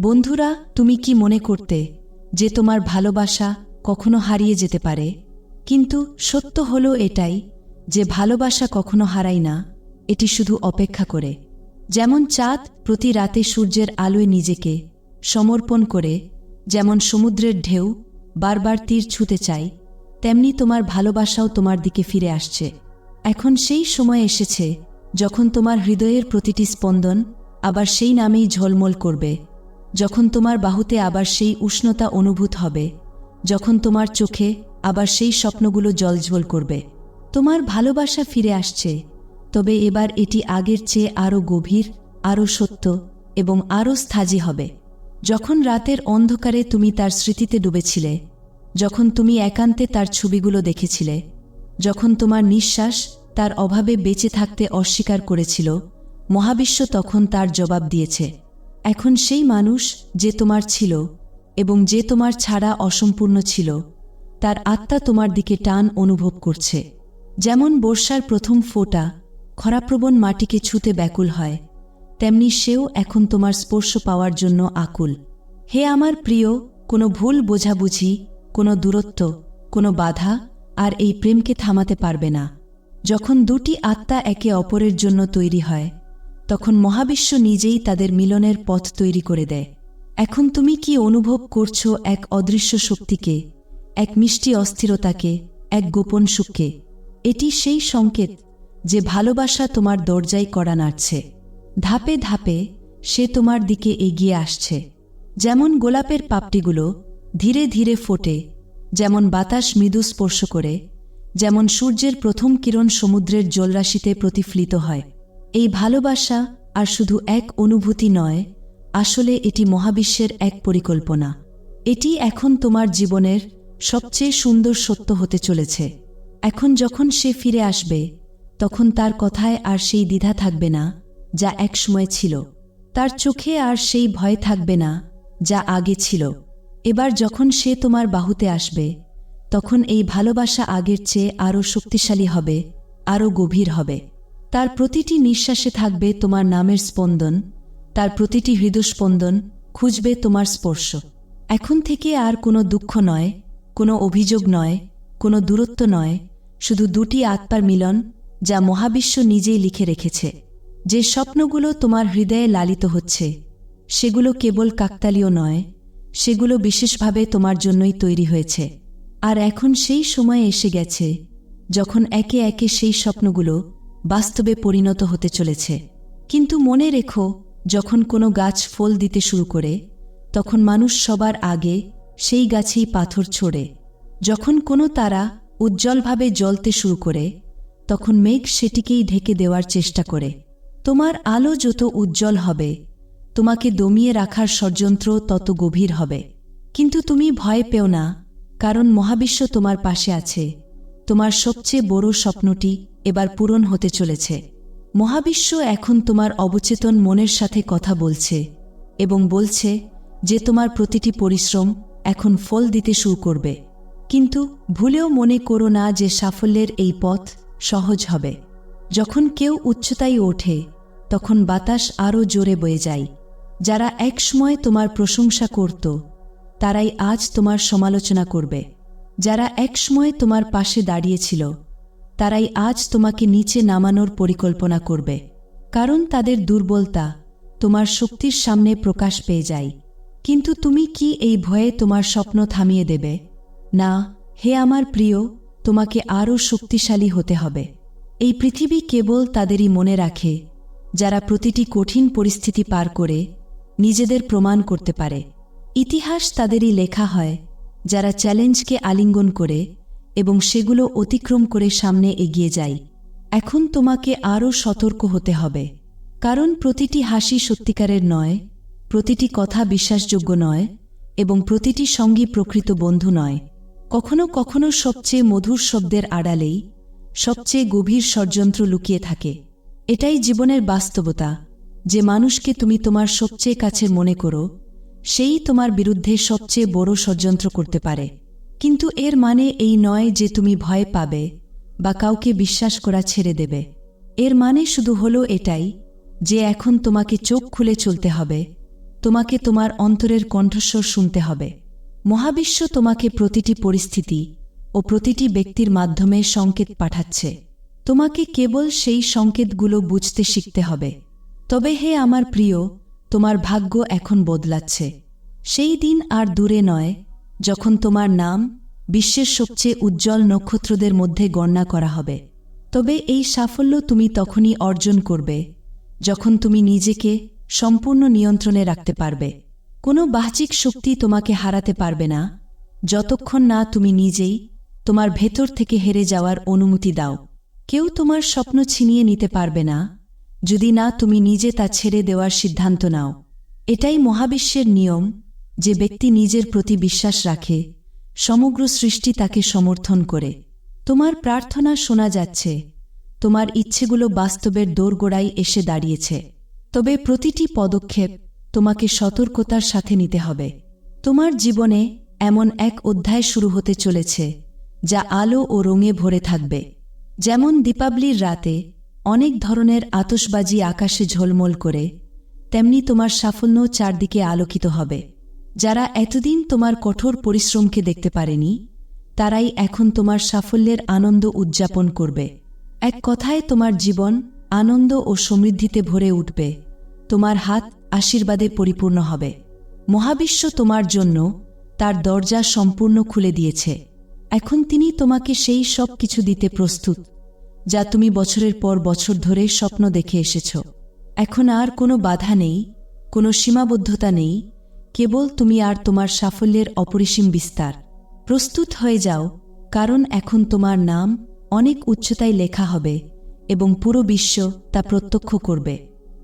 বন্ধুরা, তুমি কি মনে করতে যে তোমার ভালোবাসা কখনো হারিয়ে যেতে পারে? কিন্তু সত্য হলো এটাই যে ভালোবাসা কখনো হারায় না। এটি শুধু অপেক্ষা করে। যেমন চাঁদ প্রতি রাতে সূর্যের আলোয় নিজেকে সমর্পণ করে, যেমন সমুদ্রের ঢেউ বারবার তীর ছুতে চায়, তেমনি তোমার ভালোবাসাও তোমার দিকে ফিরে আসছে। এখন সেই সময় এসেছে যখন তোমার হৃদয়ের প্রতিটি স্পন্দন আবার সেই নামেই ঝলমল করবে। যখন তোমার বাহুতে আবার সেই উষ্ণতা অনুভূত হবে, যখন তোমার চোখে আবার সেই স্বপ্নগুলো জলঝল করবে। তোমার ভালোবাসা ফিরে আসছে, তবে এবার এটি আগের চেয়ে আরও গভীর, আরও সত্য এবং আরও স্থাজি হবে। যখন রাতের অন্ধকারে তুমি তার স্মৃতিতে ডুবেছিলে, যখন তুমি একান্তে তার ছবিগুলো দেখেছিলে, যখন তোমার নিঃশ্বাস তার অভাবে বেঁচে থাকতে অস্বীকার করেছিল, মহাবিশ্ব তখন তার জবাব দিয়েছে। এখন সেই মানুষ যে তোমার ছিল এবং যে তোমার ছাড়া অসম্পূর্ণ ছিল, তার আত্মা তোমার দিকে টান অনুভব করছে। যেমন বর্ষার প্রথম ফোঁটা খরাপ্রবণ মাটিকে ছুতে ব্যাকুল হয়, তেমনি সেও এখন তোমার স্পর্শ পাওয়ার জন্য আকুল। হে আমার প্রিয়, কোনো ভুল বোঝাবুঝি, কোনো দূরত্ব, কোনো বাধা আর এই প্রেমকে থামাতে পারবে না। যখন দুটি আত্মা একে অপরের জন্য তৈরি হয় তখন মহাবিশ্ব নিজেই তাদের মিলনের পথ তৈরি করে দেয়। এখন তুমি কি অনুভব করছ এক অদৃশ্য শক্তিকে, এক মিষ্টি অস্থিরতাকে, এক গোপন সুখকে? এটি সেই সংকেত যে ভালোবাসা তোমার দরজায় করা নাড়ছে। ধাপে ধাপে সে তোমার দিকে এগিয়ে আসছে। যেমন গোলাপের পাপটিগুলো ধীরে ধীরে ফোটে, যেমন বাতাস মৃদু স্পর্শ করে, যেমন সূর্যের প্রথম কিরণ সমুদ্রের জলরাশিতে প্রতিফলিত হয়। এই ভালোবাসা আর শুধু এক অনুভূতি নয়, আসলে এটি মহাবিশ্বের এক পরিকল্পনা। এটি এখন তোমার জীবনের সবচেয়ে সুন্দর সত্য হতে চলেছে। এখন যখন সে ফিরে আসবে, তখন তার কথায় আর সেই দ্বিধা থাকবে না যা একসময় ছিল। তার চোখে আর সেই ভয় থাকবে না যা আগে ছিল। এবার যখন সে তোমার বাহুতে আসবে, তখন এই ভালোবাসা আগের চেয়ে আরও শক্তিশালী হবে, আরও গভীর হবে। তার প্রতিটি নিঃশ্বাসে থাকবে তোমার নামের স্পন্দন, তার প্রতিটি হৃদস্পন্দন খুঁজবে তোমার স্পর্শ। এখন থেকে আর কোনো দুঃখ নয়, কোনো অভিযোগ নয়, কোনো দূরত্ব নয়, শুধু দুটি আত্মার মিলন যা মহাবিশ্ব নিজেই লিখে রেখেছে। যে স্বপ্নগুলো তোমার হৃদয়ে লালিত হচ্ছে, সেগুলো কেবল কাকতালীয় নয়, সেগুলো বিশেষভাবে তোমার জন্যই তৈরি হয়েছে। আর এখন সেই সময় এসে গেছে, যখন একে একে সেই স্বপ্নগুলো বাস্তবে পরিণত হতে চলেছে। কিন্তু মনে রেখো, যখন কোনো গাছ ফল দিতে শুরু করে, তখন মানুষ সবার আগে সেই গাছেই পাথর ছোড়ে। যখন কোনো তারা উজ্জ্বলভাবে জ্বলতে শুরু করে, তখন মেঘ সেটিকেই ঢেকে দেওয়ার চেষ্টা করে। তোমার আলো যত উজ্জ্বল হবে, তোমাকে দমিয়ে রাখার ষড়যন্ত্র তত গভীর হবে। কিন্তু তুমি ভয় পেও না, কারণ মহাবিশ্ব তোমার পাশে আছে। তোমার সবচেয়ে বড় স্বপ্নটি এবার পূরণ হতে চলেছে। মহাবিশ্ব এখন তোমার অবচেতন মনের সাথে কথা বলছে এবং বলছে যে তোমার প্রতিটি পরিশ্রম এখন ফল দিতে শুরু করবে। কিন্তু ভুলেও মনে করো না যে সাফল্যের এই পথ সহজ হবে। যখন কেউ উচ্চতায় ওঠে, তখন বাতাস আরও জোরে বয়ে যায়। যারা একসময় তোমার প্রশংসা করত, তারাই আজ তোমার সমালোচনা করবে। যারা একসময় তোমার পাশে দাঁড়িয়েছিল তারাই আজ তোমাকে নিচে নামানোর পরিকল্পনা করবে। কারণ তাদের দুর্বলতা তোমার শক্তির সামনে প্রকাশ পেয়ে যায়। কিন্তু তুমি কি এই ভয়ে তোমার স্বপ্ন থামিয়ে দেবে? না, হে আমার প্রিয়, তোমাকে আরও শক্তিশালী হতে হবে। এই পৃথিবী কেবল তাদেরই মনে রাখে, যারা প্রতিটি কঠিন পরিস্থিতি পার করে নিজেদের প্রমাণ করতে পারে। ইতিহাস তাদেরই লেখা হয়, যারা চ্যালেঞ্জকে আলিঙ্গন করে এবং সেগুলো অতিক্রম করে সামনে এগিয়ে যাই। এখন তোমাকে আরও সতর্ক হতে হবে। কারণ প্রতিটি হাসি সত্যিকারের নয়, প্রতিটি কথা বিশ্বাসযোগ্য নয়, এবং প্রতিটি সঙ্গী প্রকৃত বন্ধু নয়। কখনো কখনো সবচেয়ে মধুর শব্দের আড়ালেই সবচেয়ে গভীর ষড়যন্ত্র লুকিয়ে থাকে। এটাই জীবনের বাস্তবতা। যে মানুষকে তুমি তোমার সবচেয়ে কাছের মনে করো, সেই তোমার বিরুদ্ধে সবচেয়ে বড় ষড়যন্ত্র করতে পারে। কিন্তু এর মানে এই নয় যে তুমি ভয় পাবে বা কাউকে বিশ্বাস করা ছেড়ে দেবে। এর মানে শুধু হলো এটাই যে এখন তোমাকে চোখ খুলে চলতে হবে, তোমাকে তোমার অন্তরের কণ্ঠস্বর শুনতে হবে। মহাবিশ্ব তোমাকে প্রতিটি পরিস্থিতি ও প্রতিটি ব্যক্তির মাধ্যমে সংকেত পাঠাচ্ছে। তোমাকে কেবল সেই সংকেতগুলো বুঝতে শিখতে হবে। তবে হে আমার প্রিয়, তোমার ভাগ্য এখন বদলাচ্ছে। সেই দিন আর দূরে নয় যখন তোমার নাম বিশ্বের সবচেয়ে উজ্জ্বল নক্ষত্রদের মধ্যে গণনা করা হবে, তবে এই সাফল্য তুমি তখনই অর্জন করবে যখন তুমি নিজেকে সম্পূর্ণ নিয়ন্ত্রণে রাখতে পারবে। কোনো বাহ্যিক শক্তি তোমাকে হারাতে পারবে না। যতক্ষণ না তুমি নিজেই তোমার ভেতর থেকে হেরে যাওয়ার অনুমতি দাও। কেউ তোমার স্বপ্ন ছিনিয়ে নিতে পারবে না, যদি না তুমি নিজে তা ছেড়ে দেওয়ার সিদ্ধান্ত নাও। এটাই মহাবিশ্বের নিয়ম যে ব্যক্তি নিজের প্রতি বিশ্বাস রাখে, সমগ্র সৃষ্টি তাকে সমর্থন করে। তোমার প্রার্থনা শোনা যাচ্ছে, তোমার ইচ্ছেগুলো বাস্তবের দোরগোড়ায় এসে দাঁড়িয়েছে। তবে প্রতিটি পদক্ষেপ তোমাকে সতর্কতার সাথে নিতে হবে। তোমার জীবনে এমন এক অধ্যায় শুরু হতে চলেছে, যা আলো ও রঙে ভরে থাকবে। যেমন দীপাবলির রাতে অনেক ধরনের আতসবাজি আকাশে ঝলমল করে, তেমনি তোমার সাফল্য চারদিকে আলোকিত হবে। যারা এতদিন তোমার কঠোর পরিশ্রমকে দেখতে পারেনি, তারাই এখন তোমার সাফল্যের আনন্দ উদযাপন করবে। এক কথায় তোমার জীবন আনন্দ ও সমৃদ্ধিতে ভরে উঠবে। তোমার হাত আশীর্বাদে পরিপূর্ণ হবে। মহাবিশ্ব তোমার জন্য তার দরজা সম্পূর্ণ খুলে দিয়েছে। এখন তিনি তোমাকে সেই সব কিছু দিতে প্রস্তুত, যা তুমি বছরের পর বছর ধরে স্বপ্ন দেখে এসেছ। এখন আর কোনো বাধা নেই, কোনো সীমাবদ্ধতা নেই কেবল তুমি আর তোমার সাফল্যের অপরিসীম বিস্তার। প্রস্তুত হয়ে যাও, কারণ এখন তোমার নাম অনেক উচ্চতায় লেখা হবে এবং পুরো বিশ্ব তা প্রত্যক্ষ করবে।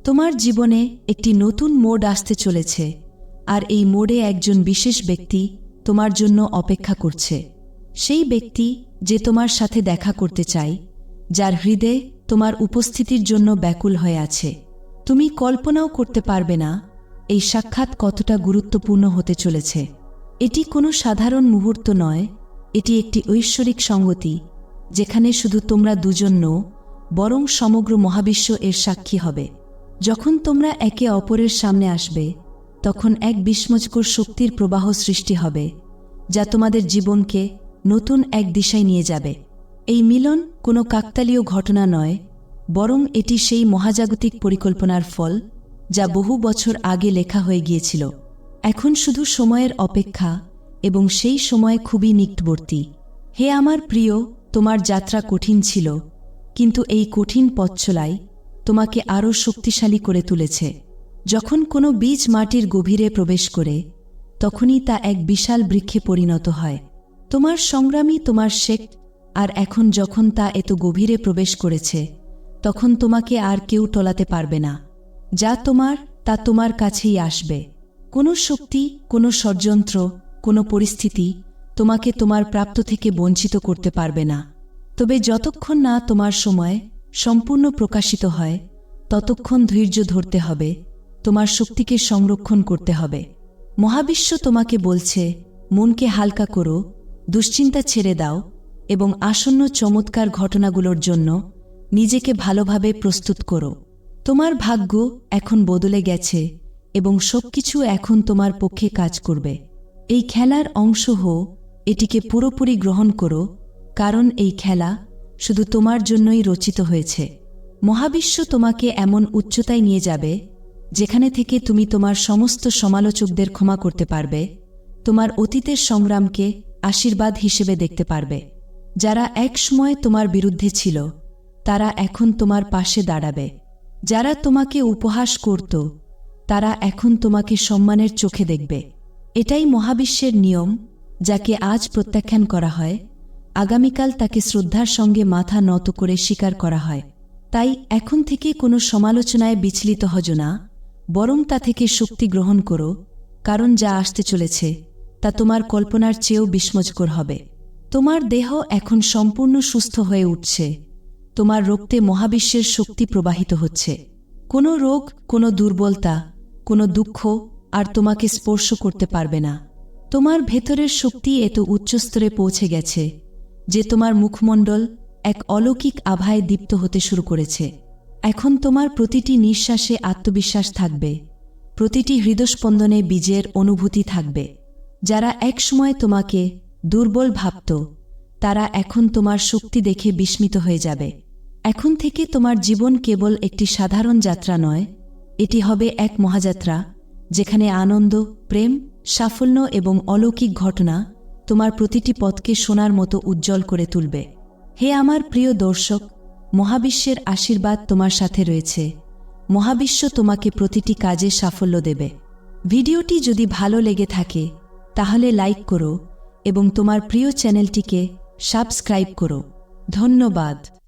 তোমার জীবনে একটি নতুন মোড আসতে চলেছে, আর এই মোডে একজন বিশেষ ব্যক্তি তোমার জন্য অপেক্ষা করছে। সেই ব্যক্তি যে তোমার সাথে দেখা করতে চাই যার হৃদয়ে তোমার উপস্থিতির জন্য ব্যাকুল হয়ে আছে। তুমি কল্পনাও করতে পারবে না এই সাক্ষাৎ কতটা গুরুত্বপূর্ণ হতে চলেছে? এটি কোনো সাধারণ মুহূর্ত নয়, এটি একটি ঐশ্বরিক সঙ্গতি যেখানে শুধু তোমরা দুজন নো বরং সমগ্র মহাবিশ্ব এর সাক্ষী হবে। যখন তোমরা একে অপরের সামনে আসবে, তখন এক বিস্মজকর শক্তির প্রবাহ সৃষ্টি হবে, যা তোমাদের জীবনকে নতুন এক দিশায় নিয়ে যাবে। এই মিলন কোনো কাকতালীয় ঘটনা নয়, বরং এটি সেই মহাজাগতিক পরিকল্পনার ফল যা বহু বছর আগে লেখা হয়ে গিয়েছিল। এখন শুধু সময়ের অপেক্ষা এবং সেই সময় খুবই নিকটবর্তী। হে আমার প্রিয়, তোমার যাত্রা কঠিন ছিল, কিন্তু এই কঠিন পথচলাই তোমাকে আরও শক্তিশালী করে তুলেছে। যখন কোনো বীজ মাটির গভীরে প্রবেশ করে, তখনই তা এক বিশাল বৃক্ষে পরিণত হয়। তোমার সংগ্রামী তোমার শেখ, আর এখন যখন তা এত গভীরে প্রবেশ করেছে, তখন তোমাকে আর কেউ টলাতে পারবে না। যা তোমার, তা তোমার কাছেই আসবে। কোনো শক্তি, কোনো ষড়যন্ত্র, কোনো পরিস্থিতি তোমাকে তোমার প্রাপ্ত থেকে বঞ্চিত করতে পারবে না। তবে যতক্ষণ না তোমার সময় সম্পূর্ণ প্রকাশিত হয়, ততক্ষণ ধৈর্য ধরতে হবে, তোমার শক্তিকে সংরক্ষণ করতে হবে। মহাবিশ্ব তোমাকে বলছে, মনকে হালকা করো, দুশ্চিন্তা ছেড়ে দাও এবং আসন্ন চমৎকার ঘটনাগুলোর জন্য নিজেকে ভালোভাবে প্রস্তুত করো। তোমার ভাগ্য এখন বদলে গেছে এবং সবকিছু এখন তোমার পক্ষে কাজ করবে। এই খেলার অংশ হো এটিকে পুরোপুরি গ্রহণ করো, কারণ এই খেলা শুধু তোমার জন্যই রচিত হয়েছে। মহাবিশ্ব তোমাকে এমন উচ্চতায় নিয়ে যাবে, যেখানে থেকে তুমি তোমার সমস্ত সমালোচকদের ক্ষমা করতে পারবে, তোমার অতীতের সংগ্রামকে আশীর্বাদ হিসেবে দেখতে পারবে। যারা এক সময় তোমার বিরুদ্ধে ছিল, তারা এখন তোমার পাশে দাঁড়াবে। যারা তোমাকে উপহাস করত, তারা এখন তোমাকে সম্মানের চোখে দেখবে। এটাই মহাবিশ্বের নিয়ম, যাকে আজ প্রত্যাখ্যান করা হয়। আগামীকাল তাকে শ্রদ্ধার সঙ্গে মাথা নত করে স্বীকার করা হয়। তাই এখন থেকে কোনো সমালোচনায় বিচলিত হজ না, বরং তা থেকে শক্তি গ্রহণ করো, কারণ যা আসতে চলেছে, তা তোমার কল্পনার চেয়েও বিস্মজকর হবে। তোমার দেহ এখন সম্পূর্ণ সুস্থ হয়ে উঠছে। তোমার রক্তে মহাবিশ্বের শক্তি প্রবাহিত হচ্ছে। কোনো রোগ, কোনো দুর্বলতা, কোনো দুঃখ আর তোমাকে স্পর্শ করতে পারবে না। তোমার ভেতরের শক্তি এত উচ্চস্তরে পৌঁছে গেছে যে তোমার মুখমণ্ডল এক অলৌকিক আভায় দীপ্ত হতে শুরু করেছে। এখন তোমার প্রতিটি নিঃশ্বাসে আত্মবিশ্বাস থাকবে। প্রতিটি হৃদস্পন্দনে বীজের অনুভূতি থাকবে। যারা একসময় তোমাকে দুর্বল ভাবত, তারা এখন তোমার শক্তি দেখে বিস্মিত হয়ে যাবে। এখন থেকে তোমার জীবন কেবল একটি সাধারণ যাত্রা নয়, এটি হবে এক মহাযাত্রা, যেখানে আনন্দ, প্রেম, সাফল্য এবং অলৌকিক ঘটনা তোমার প্রতিটি পথকে সোনার মতো উজ্জ্বল করে তুলবে। হে আমার প্রিয় দর্শক, মহাবিশ্বের আশীর্বাদ তোমার সাথে রয়েছে। মহাবিশ্ব তোমাকে প্রতিটি কাজে সাফল্য দেবে। ভিডিওটি যদি ভালো লেগে থাকে, তাহলে লাইক করো এবং তোমার প্রিয় চ্যানেলটিকে সাবস্ক্রাইব করো। ধন্যবাদ।